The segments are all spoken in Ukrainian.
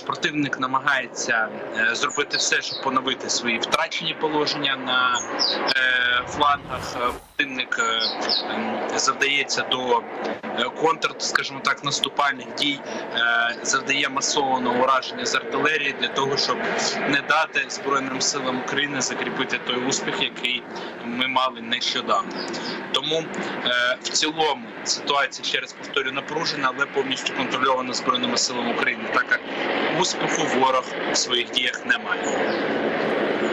Противник намагається е, зробити все, щоб поновити свої втрачені положення на е, флангах. Противник е, завдається до е, контр, скажімо так, наступальних дій, е, завдає масованого ураження з артилерії для того, щоб не дати Збройним силам України закріпити той успіх, який ми мали нещодавно. Тому в цілому ситуація ще раз повторю напружена, але повністю контрольована збройними силами України, так як успіху ворог в своїх діях не має.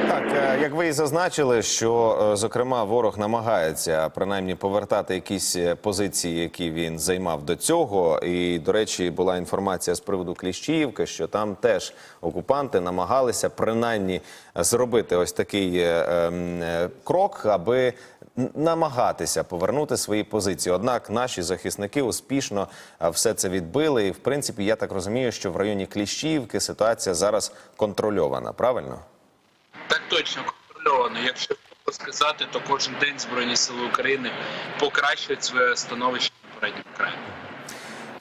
Так, е, як ви і зазначили, що е, зокрема ворог намагається принаймні повертати якісь е, позиції, які він займав до цього. І до речі, була інформація з приводу Кліщіївки, що там теж окупанти намагалися принаймні зробити ось такий ем, крок, аби намагатися повернути свої позиції. Однак наші захисники успішно все це відбили. І в принципі, я так розумію, що в районі Кліщіївки ситуація зараз контрольована. Правильно? Так точно контрольовано. Якщо сказати, то кожен день Збройні Сили України покращують своє становище на передньому краї.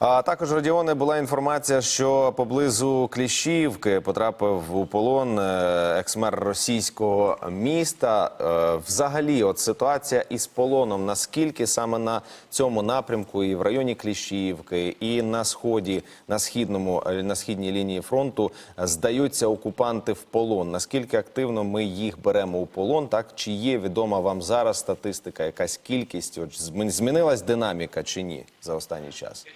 А також Радіоне була інформація, що поблизу Кліщівки потрапив у полон е, екс-мер російського міста. Е, Взагалі, от ситуація із полоном, наскільки саме на цьому напрямку, і в районі Кліщівки, і на сході, на східному е, на східній лінії фронту здаються окупанти в полон. Наскільки активно ми їх беремо у полон? Так чи є відома вам зараз статистика, якась кількість? От змін- змінилась динаміка чи ні за останній час?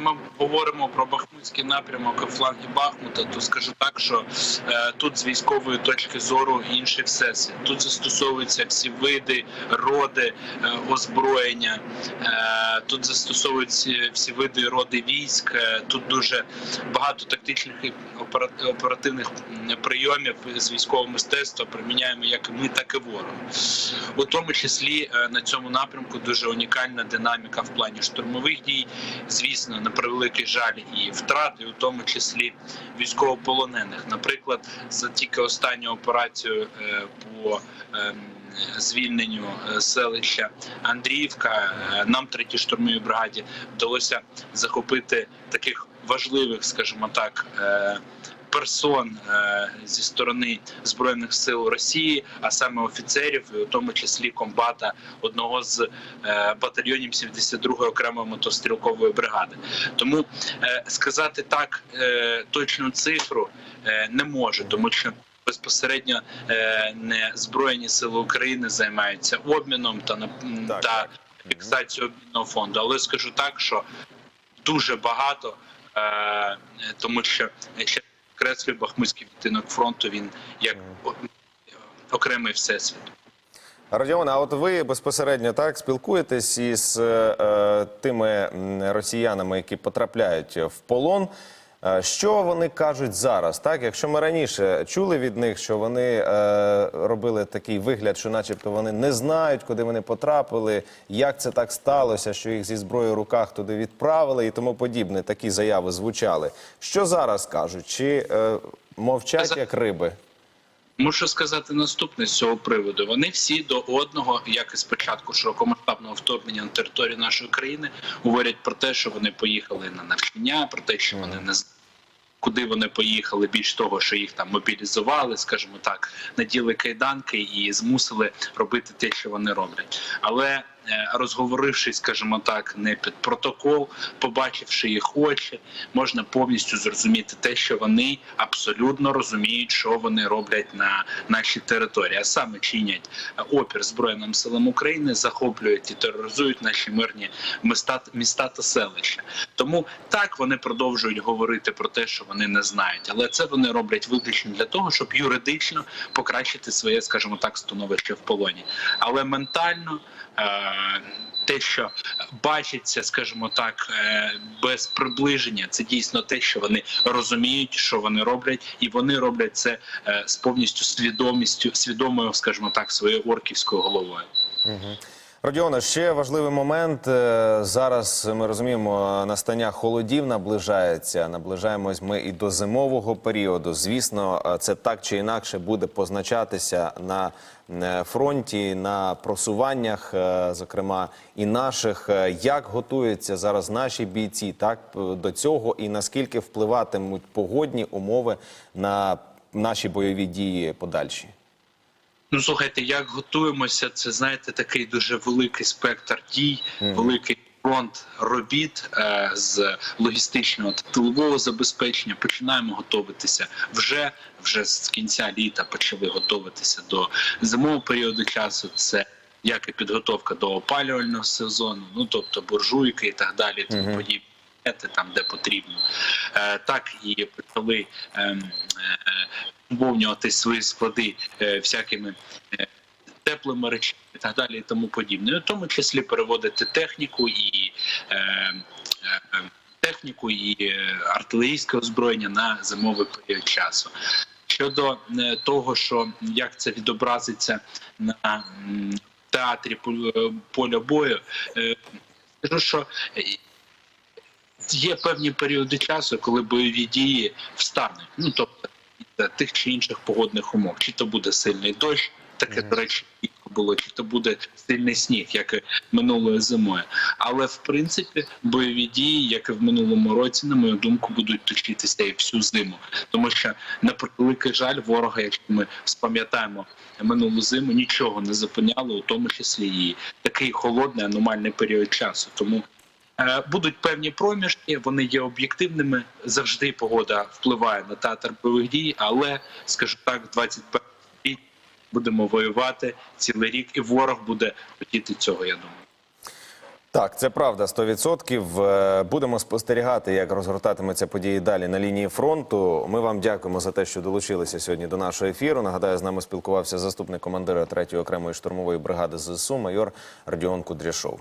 Ми говоримо про Бахмутський напрямок фланги Бахмута. То скажу так, що е, тут з військової точки зору інший всесвіт. Тут застосовуються всі види, роди е, озброєння. Е, тут застосовуються всі види роди військ. Е, тут дуже багато тактичних і оперативних прийомів з військового мистецтва приміняємо як ми, так і ворог. У тому числі е, на цьому напрямку дуже унікальна динаміка в плані штурмових дій. Звісно, на превеликий жаль і втрати, у тому числі військовополонених. Наприклад, за тільки останню операцію е, по ем, звільненню е, селища Андріївка е, нам третій штурмовій бригаді вдалося захопити таких важливих, скажімо так. Персон е, зі сторони збройних сил Росії, а саме офіцерів, і у тому числі комбата одного з е, батальйонів 72-ї окремої мотострілкової бригади. Тому е, сказати так точну цифру не можу, тому що безпосередньо не збройні сили України займаються обміном та Так, та фіксацією обмінного фонду. Але скажу так, що дуже багато, тому що ще Бахмутський відтинок фронту. Він як окремий всесвіт. Родіон, а от ви безпосередньо так спілкуєтесь із е, е, тими росіянами, які потрапляють в полон. Е, Що вони кажуть зараз? Так, якщо ми раніше чули від них, що вони е, робили такий вигляд, що, начебто, вони не знають, куди вони потрапили, як це так сталося, що їх зі зброєю в руках туди відправили і тому подібне. Такі заяви звучали. Що зараз кажуть? Чи е, мовчать як риби? Мушу сказати наступне з цього приводу. Вони всі до одного, як і спочатку широкомасштабного вторгнення на територію нашої країни, говорять про те, що вони поїхали на навчання, про те, що вони не знають, Куди вони поїхали, більш того, що їх там мобілізували, скажімо так, наділи кайданки і змусили робити те, що вони роблять. Але розговорившись, скажімо так, не під протокол, побачивши їх очі, можна повністю зрозуміти те, що вони абсолютно розуміють, що вони роблять на нашій території, а саме чинять е, опір збройним силам України, захоплюють і тероризують наші мирні міста, міста та селища. Тому так вони продовжують говорити про те, що вони не знають, але це вони роблять виключно для того, щоб юридично покращити своє, скажімо так, становище в полоні. Але ментально е, те, що бачиться, скажімо так, е, без приближення, це дійсно те, що вони розуміють, що вони роблять, і вони роблять це е, з повністю свідомістю, свідомою, скажімо так, своєю орківською головою. Родіоне, ще важливий момент. Е, Зараз ми розуміємо, настання холодів наближається. Наближаємось ми і до зимового періоду. Звісно, е, це так чи інакше буде позначатися на е, фронті, на просуваннях, зокрема і наших. Як готуються зараз наші бійці, так до цього, і наскільки впливатимуть погодні умови на наші бойові дії подальші? Ну слухайте, як готуємося, це знаєте такий дуже великий спектр дій, великий фронт робіт е, з логістичного та тилового забезпечення. Починаємо готуватися вже вже з кінця літа. Почали готуватися до зимового періоду часу. Це як і підготовка до опалювального сезону, ну тобто буржуйки і так далі, тому подібне. Там, де потрібно, е, так і почали ем, е, свої склади е, всякими теплими речами і так далі, і тому подібне. І в тому числі переводити техніку і техніку і артилерійське озброєння на зимовий період часу. Щодо того, що як це відобразиться на театрі поля бою, скажу, що є певні періоди часу, коли бойові дії встануть. Ну тобто тих чи інших погодних умов, чи то буде сильний дощ, таке до речі, було, чи то буде сильний сніг, як і минулої зимою. Але в принципі бойові дії, як і в минулому році, на мою думку, будуть точитися і всю зиму, тому що на превеликий жаль, ворога, якщо ми спам'ятаємо минулу зиму, нічого не зупиняло, у тому числі і такий холодний аномальний період часу. Тому Будуть певні проміжки, вони є об'єктивними. Завжди погода впливає на театр бойових дій, але скажу так, 21 рік будемо воювати цілий рік, і ворог буде хотіти цього. Я думаю. Так, це правда, 100%. Е, Будемо спостерігати, як розгортатимуться події далі на лінії фронту. Ми вам дякуємо за те, що долучилися сьогодні до нашого ефіру. Нагадаю, з нами спілкувався заступник командира 3-ї окремої штурмової бригади ЗСУ майор Родіон Кудряшов.